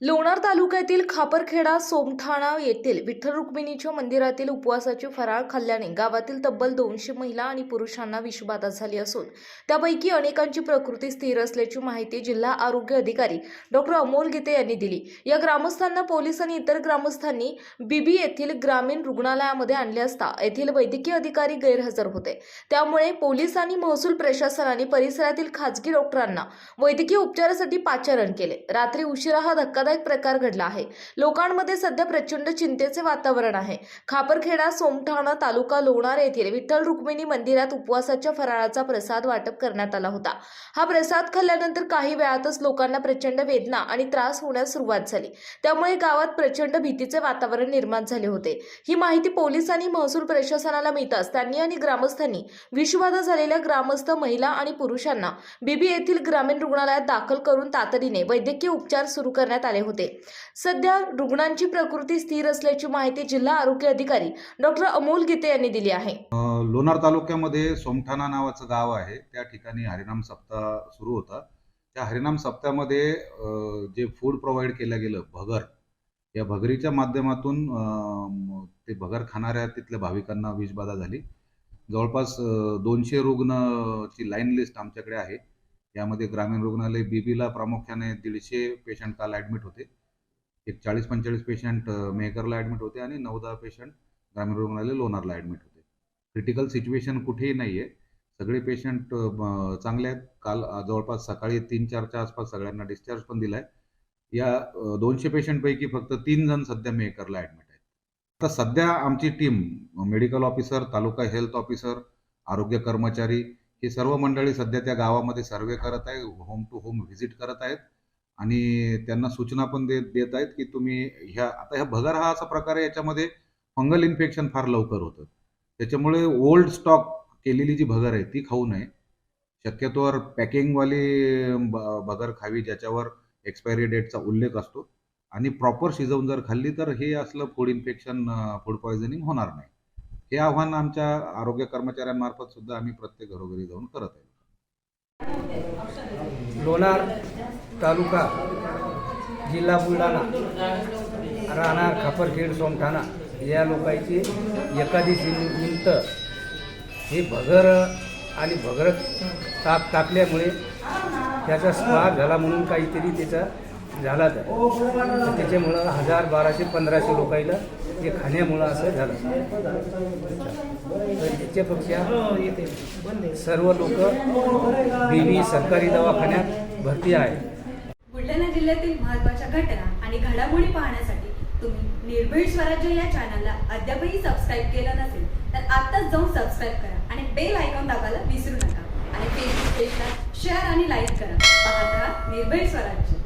लोणार तालुक्यातील खापरखेडा सोमठाणा येथील विठ्ठल रुक्मिणीच्या मंदिरातील उपवासाचे फराळ खाल्ल्याने गावातील तब्बल दोनशे महिला आणि पुरुषांना विषबाधा झाली असून त्यापैकी अनेकांची प्रकृती स्थिर असल्याची माहिती जिल्हा आरोग्य अधिकारी डॉक्टर अमोल गीते यांनी दिली. या ग्रामस्थांना पोलीस आणि इतर ग्रामस्थांनी बीबी येथील ग्रामीण रुग्णालयामध्ये आणले असता येथील वैद्यकीय अधिकारी गैरहजर होते. त्यामुळे पोलीस आणि महसूल प्रशासनाने परिसरातील खाजगी डॉक्टरांना वैद्यकीय उपचारासाठी पाचारण केले. रात्री उशिरा हा धक्का धक्कादायक प्रकार घडला आहे. लोकांमध्ये सध्या प्रचंड चिंतेचे वातावरण आहे. खापरखेडा सोमठाणा तालुका लोणार येथील विठ्ठल रुक्मिणी मंदिरात उपवासाच्या फराळाचा प्रसाद वाटप करण्यात आला होता. हा प्रसाद खाल्ल्यानंतर काही वेळातच लोकांना प्रचंड वेदना आणि त्रास होण्यास सुरुवात झाली. त्यामुळे गावात प्रचंड भीतीचे वातावरण निर्माण झाले होते. ही माहिती पोलीस आणि महसूल प्रशासनाला मिळताच त्यांनी आणि ग्रामस्थांनी विषबाधा झालेल्या ग्रामस्थ महिला आणि पुरुषांना बीबी येथील ग्रामीण रुग्णालयात दाखल करून तातडीने वैद्यकीय उपचार सुरू करण्यात आले होते. सध्या रुग्णांची प्रकृती स्थिर असल्याची माहिती जिल्हा आरोग्य अधिकारी डॉक्टर अमोल गीते यांनी दिली आहे. लोणार तालुक्यामध्ये सोमठाणा नावाचं गाव आहे. त्या ठिकाणी हरिनाम सप्ताह सुरू होता. त्या हरिनाम सप्ताहामध्ये जे फूड प्रोव्हाइड केलं गेलं भगर या भगरीच्या माध्यमातून ते भगर खाणाऱ्या तिथल्या भाविकांना विषबाधा झाली. जवळपास दोनशे रुग्णची लाईन लिस्ट आमच्याकडे आहे. यामध्ये ग्रामीण रुग्णालय बीबीला प्रामुख्याने दीडशे पेशंट काल ॲडमिट होते. एक चाळीस पंचेचाळीस पेशंट मेहकरला ॲडमिट होते आणि नऊ दहा पेशंट ग्रामीण रुग्णालय लोणारला ॲडमिट होते. क्रिटिकल सिच्युएशन कुठेही नाही आहे सगळे पेशंट चांगले आहेत. काल जवळपास सकाळी तीन चारच्या आसपास सगळ्यांना डिस्चार्ज पण दिला आहे या दोनशे पेशंटपैकी फक्त तीन जण सध्या मेहकरला ॲडमिट आहेत. आता सध्या आमची टीम मेडिकल ऑफिसर तालुका हेल्थ ऑफिसर आरोग्य कर्मचारी ही सर्व मंडळी सध्या त्या गावामध्ये सर्वे करत आहे होम टू होम व्हिजिट करत आहेत. आणि त्यांना सूचना पण देत देत आहेत की तुम्ही ह्या आता ह्या भगर हा असा प्रकार आहे याच्यामध्ये फंगल इन्फेक्शन फार लवकर होतं. त्याच्यामुळे ओल्ड स्टॉक केलेली जी भगर आहे ती खाऊ नये. शक्यतोवर पॅकिंगवाली भगर खावी ज्याच्यावर एक्सपायरी डेटचा उल्लेख असतो. आणि प्रॉपर शिजवून जर खाल्ली तर हे असलं फूड इन्फेक्शन फूड पॉयझनिंग होणार नाही. हे आव्हान आमच्या आरोग्य कर्मचाऱ्यांमार्फत सुद्धा आम्ही प्रत्येक घरोघरी जाऊन करत आहे. लोणार तालुका जिल्हा बुलढाणा राहणार खापरखेड सोमठाणा या लोकांची एकादशी निमित्त हे भगर आणि भगर ताप टाकल्यामुळे त्याचा स्पाक झाला म्हणून काहीतरी त्याचा झाला तर. त्याच्यामुळं हजार बाराशे पंधराशे लोकांना जे खाण्यामुळं असं झालं. तर त्याच्यापेक्षा सर्व लोक बीबी सरकारी दवाखान्यात भरती आहे बुलढाणा जिल्ह्यातील महत्त्वाच्या घटना आणि घडामोडी पाहण्यासाठी तुम्ही निर्भीड स्वराज्य या चॅनलला अद्यापही सबस्क्राईब केलं नसेल तर आत्ताच जाऊन सबस्क्राईब करा आणि बेल आयकॉन दाबायला विसरू नका. आणि फेसबुक पेजला शेअर आणि लाईक करा. पाहत राहा निर्भीड स्वराज्य.